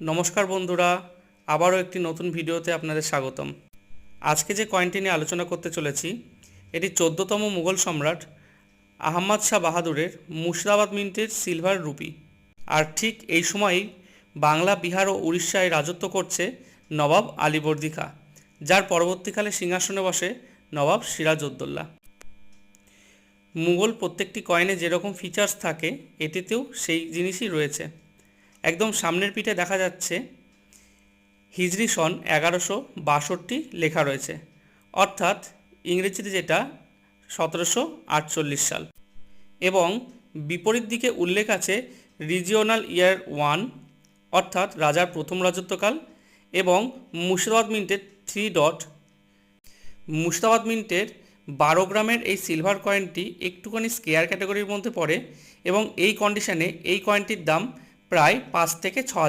নমস্কার বন্ধুরা, আবারও একটি নতুন ভিডিওতে আপনাদের স্বাগতম। আজকে যে কয়েনটি নিয়ে আলোচনা করতে চলেছি, এটি চোদ্দতম মুঘল সম্রাট আহম্মদ শাহ বাহাদুরের মুর্শিদাবাদ মিন্টের সিলভার রুপি। আর ঠিক এই সময়ই বাংলা, বিহার ও উড়িষ্যায় রাজত্ব করছে নবাব আলীবর্দী খাঁ যার পরবর্তীকালে সিংহাসনে বসে নবাব সিরাজউদ্দৌলা। মুঘল প্রত্যেকটি কয়েনে যেরকম ফিচার্স থাকে, এটিতেও সেই জিনিসই রয়েছে। একদম সামনের পিঠে দেখা যাচ্ছে হিজরি সন এগারোশো বাষট্টি লেখা রয়েছে। অর্থাৎ ইংরেজিতে যেটা সতেরোশো আটচল্লিশ সাল। এবং বিপরীত দিকে উল্লেখ আছে রিজিওনাল ইয়ার ওয়ান অর্থাৎ রাজার প্রথম রাজত্বকাল এবং মুর্শিদাবাদ মিন্টের থ্রি ডট মুর্শিদাবাদ মিন্টের বারো গ্রামের এই সিলভার কয়েনটি একটুখানি স্কেয়ার ক্যাটাগরির মধ্যে পড়ে এবং এই কন্ডিশনে এই কয়েনটির দাম প্রায় পাঁচ থেকে ছ হাজার